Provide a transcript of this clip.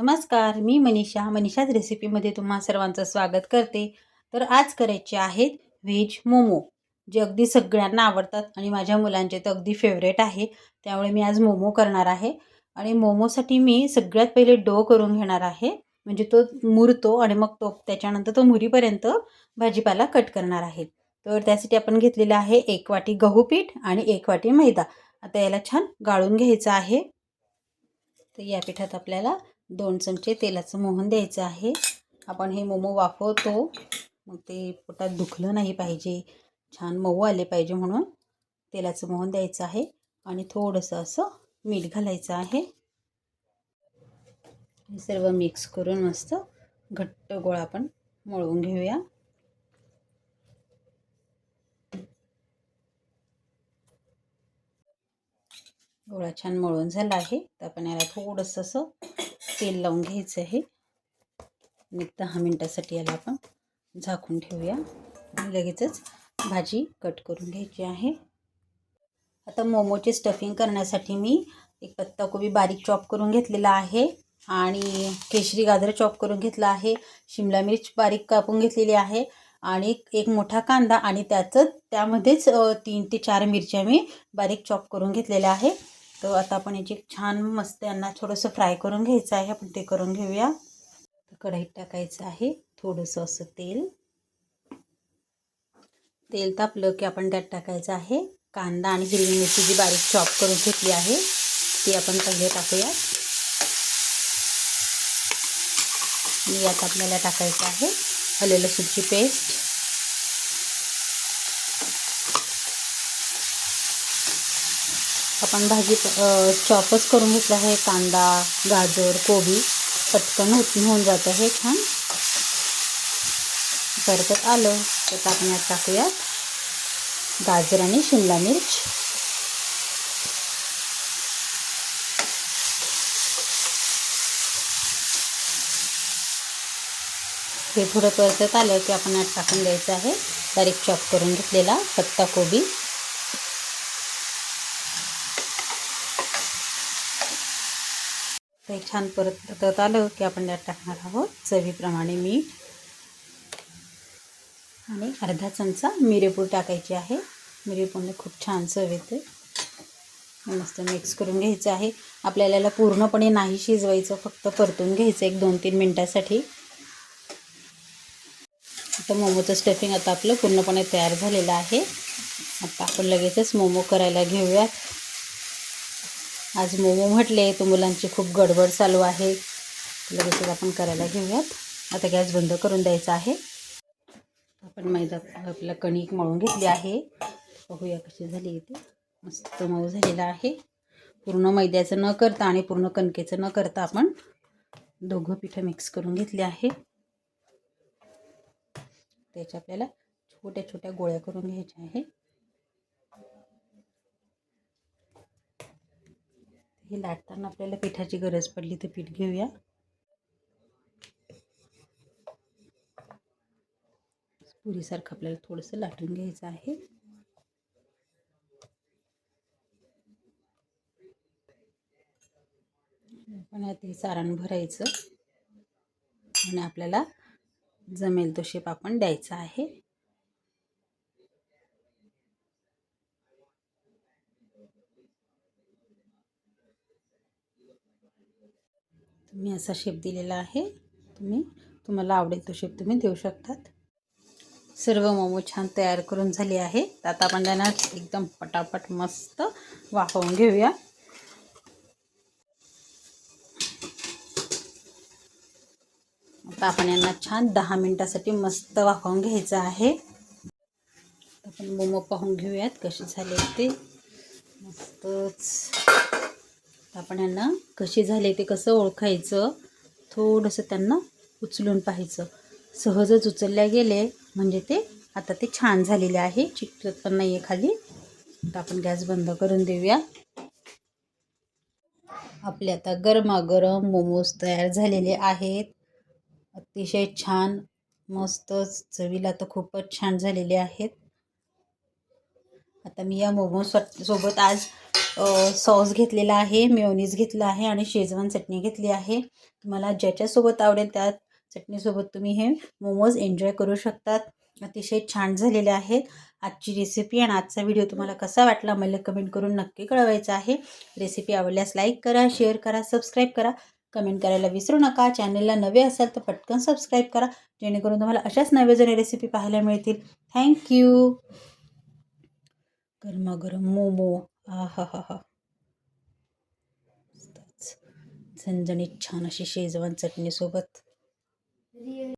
नमस्कार मी मनीषा. मनीषाच रेसिपीमध्ये तुम्हा सर्वांचं स्वागत करते. तर आज करायचे आहेत व्हेज मोमो. जे अगदी सगळ्यांना आवडतात आणि माझ्या मुलांचे तर अगदी फेवरेट आहे. त्यामुळे मी आज मोमो करणार आहे. आणि मोमोसाठी मी सगळ्यात पहिले डो करून घेणार आहे. म्हणजे तो मुरतो आणि मग तो त्याच्यानंतर तो मुरीपर्यंत भाजीपाला कट करणार आहे. तर त्यासाठी आपण घेतलेलं आहे एक वाटी गहू पीठ आणि एक वाटी मैदा. आता याला छान गाळून घ्यायचं आहे. तर या पिठात आपल्याला दोन चमचे तेलाचं मोहन द्यायचं आहे. आपण हे मोमो वाफवतो. मग ते पोटात दुखलं नाही पाहिजे. छान मऊ आले पाहिजे म्हणून तेलाचं मोहन द्यायचं आहे. आणि थोडंसं असं मीठ घालायचं आहे. हे सर्व मिक्स करून मस्त घट्ट गोळा आपण मळवून घेऊया. गोळा छान मळून झाला आहे. तर आपण याला थोडंसं असं तेल लावून घ्यायचं आहे. आणि दहा मिनटासाठी याला आपण झाकून ठेवूया. लगेचच भाजी कट करून घ्यायची आहे. आता मोमोचे स्टफिंग करण्यासाठी मी एक पत्ताकोबी बारीक चॉप करून घेतलेला आहे. आणि केशरी गाजर चॉप करून घेतला आहे. शिमला मिर्च बारीक कापून घेतलेली आहे. आणि एक मोठा कांदा आणि त्याचं त्यामध्येच तीन ते चार मिरच्या मी बारीक चॉप करून घेतलेल्या आहे. तर आता आपण याची छान मस्त यांना थोडंसं फ्राय करून घ्यायचं आहे. आपण ते करून घेऊया. कढईत टाकायचं आहे थोडंसं असं तेल. तेल तापलं की आपण त्यात टाकायचं आहे कांदा आणि हिरवी मिरची जी बारीक चॉप करून घेतली आहे ती आपण पहिले टाकूया आणि यात आपल्याला टाकायचं आहे आले लसूणची पेस्ट. आपण भाजी चॉपच करून घेतलं आहे. कांदा, गाजर, कोबी. पटकन होऊन जातं हे छान. परत आलं. आपण यात टाकूयात गाजर शिमला मिर्च. हे थोडं परतत आलं की यात टाकून द्यायचं आहे. बारीक चॉप करून घेतलेला पत्ता कोबी. ते छान परत परत आलं की आपण त्यात टाकणार आहोत चवीप्रमाणे मीठ. आणि अर्धा चमचा मिरेपूड टाकायची आहे. मिरेपूडने खूप छान चव येते. मस्त मिक्स करून घ्यायचं आहे. आपल्याला याला पूर्णपणे नाही शिजवायचं फक्त परतून घ्यायचं एक दोन तीन मिनटासाठी. आता मोमोचं स्टफिंग आता आपलं पूर्णपणे तयार झालेलं आहे. आता आपण लगेचच मोमो करायला घेऊयात. आज मोमो म्हटले तर मुलांची खूप गडबड चालू आहे. लगेचच आपण करायला घेऊयात. आता गॅस बंद करून द्यायचा आहे. आपण मैदा आपलं कणिक मळून घेतली आहे. बघूया कशी झाली ती मस्त मऊ झालेला आहे. पूर्ण मैद्याचं न करता आणि पूर्ण कणकेचं न करता आपण दोघं पिठं मिक्स करून घेतले आहे. त्याच्या आपल्याला छोट्या छोट्या गोळ्या करून घ्यायच्या आहे. हे लाटताना आपल्याला पिठाची गरज पडली तर पीठ घेऊया. पुरीसारखं आपल्याला थोडंसं लाटून घ्यायचं आहे. पण यात हे सारण भरायचं. आणि आपल्याला जमेल तो शेप आपण द्यायचा आहे. तुम्ही असा शेप दिलेला आहे. तुम्ही तुम्हाला आवडेल तो शेप तुम्ही देऊ शकतात. सर्व मोमो छान तयार करून झाले आहे. आता आपण त्यांना एकदम पटापट मस्त वाफवून घेऊया. आता आपण यांना छान दहा मिनटासाठी मस्त वाफवून घ्यायचं आहे. आपण मोमो पाहून घेऊयात कसे झाले ते. मस्तच. आपण यांना कसे झाले ते कसं ओळखायचं थोडंसं त्यांना उचलून पाहायचं. सहजच उचलल्या गेले म्हणजे ते आता ते छान झालेले आहे. चिकटत पण नाही आहे खाली. तर आपण गॅस बंद करून देऊया. आपले आता गरमागरम मोमोज तयार झालेले आहेत. अतिशय छान मस्तच. चवीला तर खूपच छान झालेले आहेत. आता मी या मोमोज सोबत आज सॉस घेतलेला आहे मेयोनीज घेतला आहे आणि शेजवान चटणी घेतली आहे. तुम्हाला ज्याच्यासोबत आवडेल त्या चटणीसोबत तुम्ही हे मोमोज एन्जॉय करू शकतात. अतिशय छान झालेले आहेत. आजची रेसिपी आणि आजचा व्हिडिओ तुम्हाला कसा वाटला मला कमेंट करून नक्की कळवायचा आहे. रेसिपी आवडल्यास लाईक करा शेअर करा सबस्क्राईब करा. कमेंट करायला विसरू नका. चॅनलला नवे असाल तर पटकन सबस्क्राईब करा. जेणेकरून तुम्हाला अशाच नवे जुने रेसिपी पाहायला मिळतील. थँक्यू गरमागरम मोमो. आहा हा हा झणझणीत छान अशी शेजवान चटणीसोबत